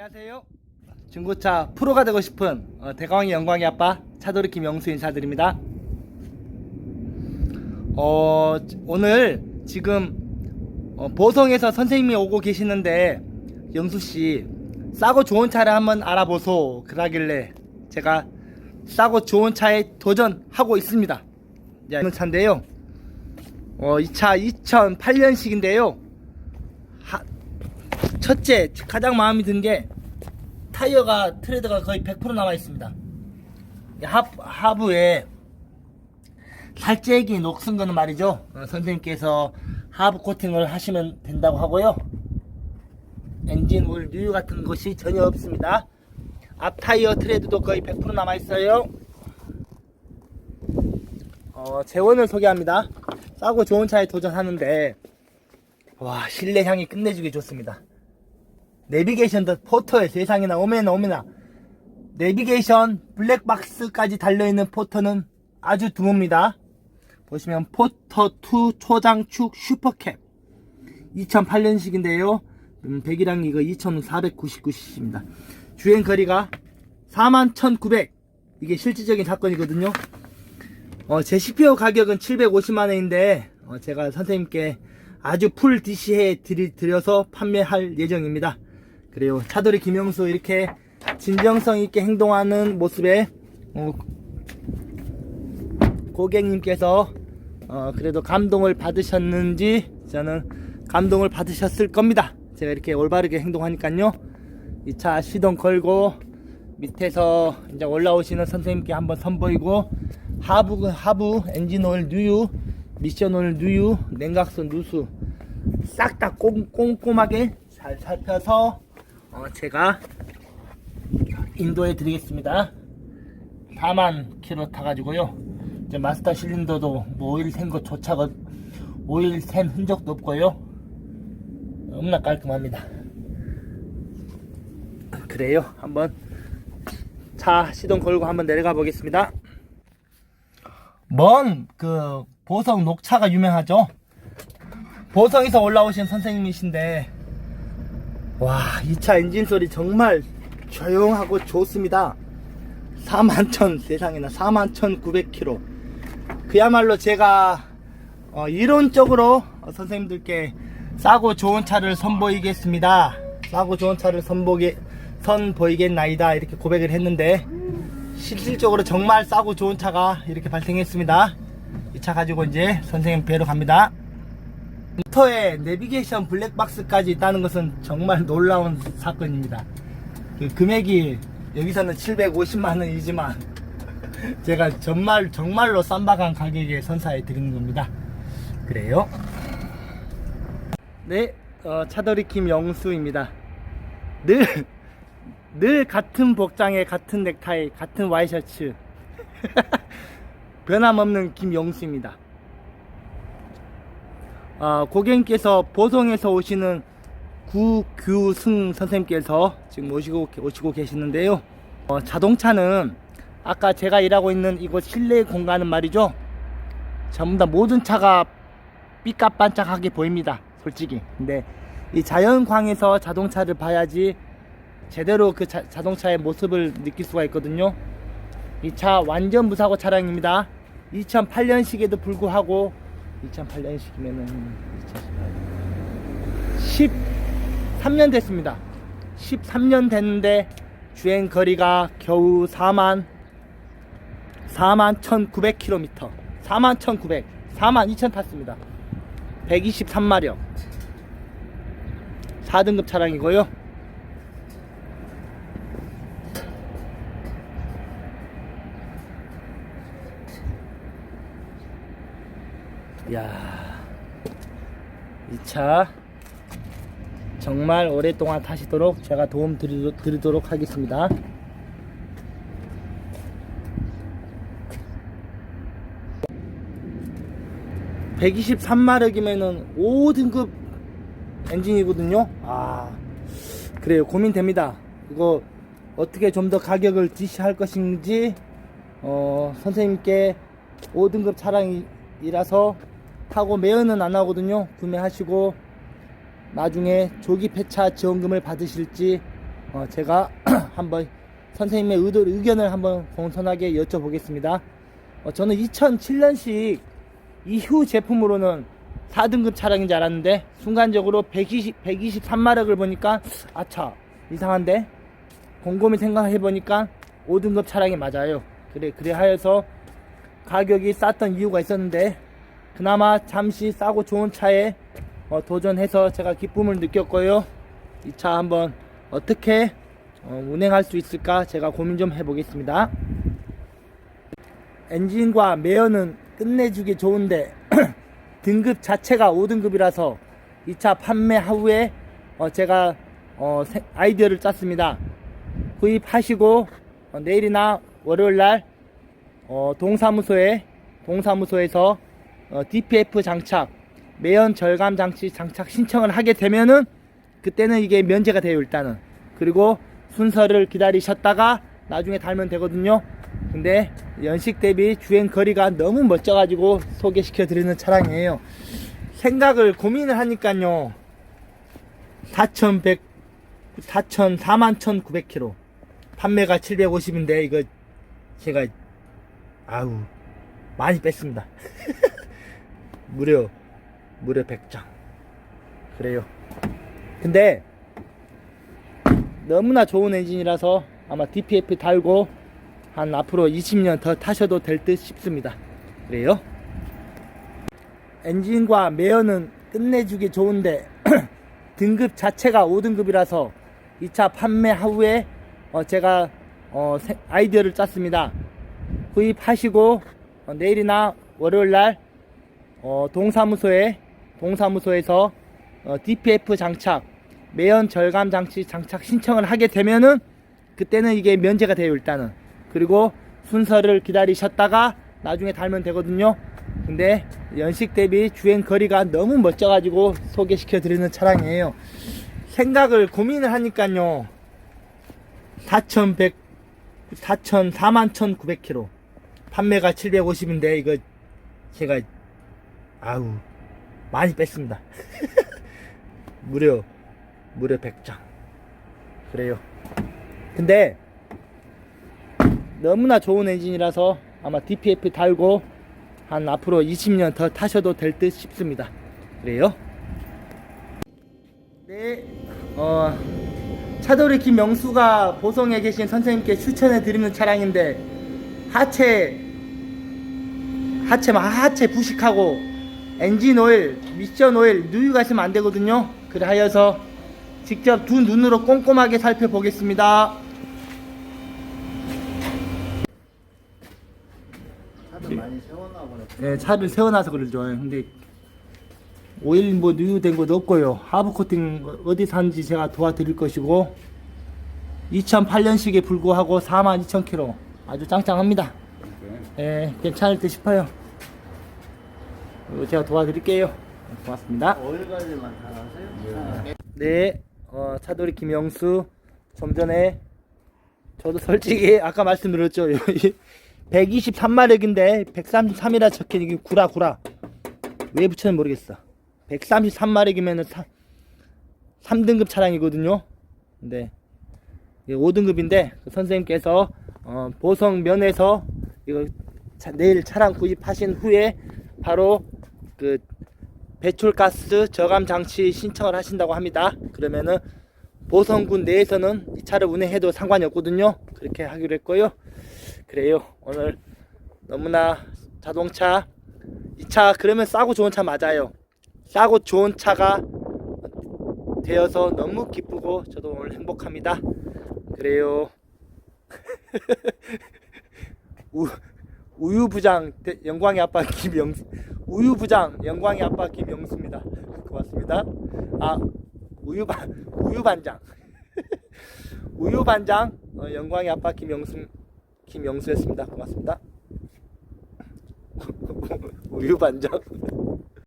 안녕하세요. 중고차 프로가 되고 싶은 어, 대강의 영광의 아빠 차도리 김영수 인사드립니다. 어, 오늘 지금 어, 보성에서 선생님이 오고 계시는데 영수 씨 싸고 좋은 차를 한번 알아보소 그러길래 제가 싸고 좋은 차에 도전하고 있습니다. 자, 이 차인데요. 어, 이 차 2008년식인데요. 첫째 가장 마음에 든 게 타이어가 트레드가 거의 100% 남아 있습니다. 이 하, 하부에 살짝이 녹슨 거는 말이죠. 어, 선생님께서 하부 코팅을 하시면 된다고 하고요. 엔진 오일 뉴 같은 것이 전혀 없습니다. 앞 타이어 트레드도 거의 100% 남아 있어요. 어, 재원을 소개합니다. 싸고 좋은 차에 도전하는데 와 실내 향이 끝내주기 좋습니다. 내비게이션도 포터에 세상에나 오메나 오메나. 내비게이션 블랙박스까지 달려있는 포터는 아주 드뭅니다. 보시면 포터2 초장축 슈퍼캡. 2008년식인데요. 음, 배기량 이거 2499cc입니다. 주행 거리가 41,900 이게 실질적인 사건이거든요. 어, 제 CPO 가격은 750만원인데 어, 제가 선생님께 아주 풀 DC해 드리, 드려서 판매할 예정입니다 그래요. 차돌이 김영수 이렇게 진정성 있게 행동하는 모습에 어, 고객님께서 어, 그래도 감동을 받으셨는지 저는 감동을 받으셨을 겁니다. 제가 이렇게 올바르게 행동하니까요. 이 차 시동 걸고 밑에서 이제 올라오시는 선생님께 한번 선보이고 하부 하부 엔진 오일 누유 미션 오일 누유 냉각선 누수 싹 다 꼼꼼하게 잘 살펴서 어, 제가 인도해 드리겠습니다. 4만 킬로 타가지고요. 이제 마스터 실린더도 뭐 오일 샌 것조차 오일 샌 흔적도 없고요. 너무나 깔끔합니다. 그래요. 한번 차 시동 걸고 한번 내려가 보겠습니다. 먼 그 보성 녹차가 유명하죠. 보성에서 올라오신 선생님이신데 와, 이차 엔진 소리 정말 조용하고 좋습니다. 41,000 세상에나 41,900km. 그야말로 제가 어, 이론적으로 어, 선생님들께 싸고 좋은 차를 선보이겠습니다. 싸고 좋은 차를 선보게 선보이겠나이다 이렇게 고백을 했는데 실질적으로 정말 싸고 좋은 차가 이렇게 발생했습니다. 이 차 가지고 이제 선생님 뵈러 갑니다. 모터에 내비게이션 블랙박스까지 있다는 것은 정말 놀라운 사건입니다. 그 금액이 여기서는 750만 원이지만 제가 정말 정말로 쌈박한 가격에 선사해 드리는 겁니다. 그래요? 네, 어, 차돌이 김영수입니다. 늘, 늘 같은 복장에 같은 넥타이, 같은 와이셔츠. 변함없는 김영수입니다. 어, 고객님께서 보성에서 오시는 구규승 선생님께서 지금 오시고, 오시고 계시는데요. 어, 자동차는 아까 제가 일하고 있는 이곳 실내 공간은 말이죠. 전부 다 모든 차가 삐까반짝하게 보입니다. 솔직히. 근데 이 자연광에서 자동차를 봐야지 제대로 그 자, 자동차의 모습을 느낄 수가 있거든요. 이 차 완전 무사고 차량입니다. 2008년식에도 불구하고 2008년식이면은 13년 됐습니다. 13년 됐는데 주행 거리가 겨우 4만 4만 1,900km. 4만 1,900. 4만 2천 탔습니다. 123마력. 4등급 차량이고요. 야, 이 차 정말 오랫동안 타시도록 제가 도움 드리, 드리도록 하겠습니다. (123마력이면은) 5등급 엔진이거든요. 아 그래요. 고민됩니다. 이거 어떻게 좀 더 가격을 지시할 것인지 어 선생님께 5등급 차량이라서 타고 매연은 안 하거든요. 구매하시고 나중에 조기 폐차 지원금을 받으실지 어, 제가 한번 선생님의 의도, 의견을 한번 공손하게 여쭤보겠습니다. 어, 저는 2007년식 이후 제품으로는 4등급 차량인 줄 알았는데 순간적으로 120, 123마력을 보니까 아차 이상한데 곰곰이 생각해 보니까 5등급 차량이 맞아요. 그래 그래 하여서 가격이 쌌던 이유가 있었는데 그나마 잠시 싸고 좋은 차에 어, 도전해서 제가 기쁨을 느꼈고요. 이 차 한번 어떻게 어, 운행할 수 있을까 제가 고민 좀 해보겠습니다. 엔진과 매연은 끝내주기 좋은데 등급 자체가 5등급이라서 이 차 판매 후에 어, 제가 어, 세- 아이디어를 짰습니다. 구입하시고 어, 내일이나 월요일날 어, 동사무소에 동사무소에서 어, DPF 장착 매연 절감 장치 장착 신청을 하게 되면은 그때는 이게 면제가 돼요 일단은. 그리고 순서를 기다리셨다가 나중에 달면 되거든요. 근데 연식 대비 주행 거리가 너무 멋져가지고 소개시켜 드리는 차량이에요. 생각을 고민을 하니까요. 4,100 4,000 41,900km 판매가 750인데 이거 제가 아우 많이 뺐습니다 무려 무려 100장. 그래요. 근데 너무나 좋은 엔진이라서 아마 DPF 달고 한 앞으로 20년 더 타셔도 될 듯 싶습니다. 그래요? 엔진과 매연은 끝내주기 좋은데 등급 자체가 5등급이라서 이 차 판매 후에 어, 제가 어, 세- 아이디어를 짰습니다. 구입하시고 어, 내일이나 월요일날 어, 동사무소에 동사무소에서 어, DPF 장착 매연 절감 장치 장착 신청을 하게 되면은 그때는 이게 면제가 돼요 일단은. 그리고 순서를 기다리셨다가 나중에 달면 되거든요. 근데 연식 대비 주행 거리가 너무 멋져 가지고 소개시켜 드리는 차량이에요. 생각을 고민을 하니까요. 4100 4,000 41,900km 판매가 750인데 이거 제가 아우 많이 뺐습니다. 무려 무려 100장. 그래요. 근데 너무나 좋은 엔진이라서 아마 DPF 달고 한 앞으로 20년 더 타셔도 될 듯 싶습니다. 그래요? 네 어, 차돌이 김명수가 보성에 계신 선생님께 추천해 드리는 차량인데 하체 하체 막 하체 부식하고 엔진 오일, 미션 오일 누유가 있으면 안 되거든요. 그래 하여서 직접 두 눈으로 꼼꼼하게 살펴보겠습니다. 많이 보네. 네, 차를 세워놔서 그러죠. 근데 오일 뭐 누유된 것도 없고요. 하부 코팅 어디 산지 제가 도와드릴 것이고 2008년식에 불구하고 42,000km 아주 짱짱합니다. 예, 괜찮을 듯 싶어요. 이거 제가 도와드릴게요. 고맙습니다. 오일 관리만 잘하세요? 네, 어, 차돌이 김영수. 좀 전에 저도 솔직히 아까 말씀드렸죠. 123마력인데 133이라 적혀 이게 구라 구라. 왜 붙였는지 모르겠어. 133마력이면은 3 등급 차량이거든요. 근데 5등급인데 그 선생님께서 어, 보성면에서 이거 차- 내일 차량 구입하신 후에 바로 그 배출가스 저감 장치 신청을 하신다고 합니다. 그러면은 보성군 내에서는 이 차를 운행해도 상관이 없거든요. 그렇게 하기로 했고요. 그래요. 오늘 너무나 자동차 이 차 그러면 싸고 좋은 차 맞아요. 싸고 좋은 차가 되어서 너무 기쁘고 저도 오늘 행복합니다. 그래요. 우, 우유부장 대- 영광의 아빠 김영수 우유부장 영광의 아빠 김영수입니다. 고맙습니다. 아 우유반 우유반장 우유반장 어, 영광의 아빠 김영수 김영수였습니다. 고맙습니다. 우유반장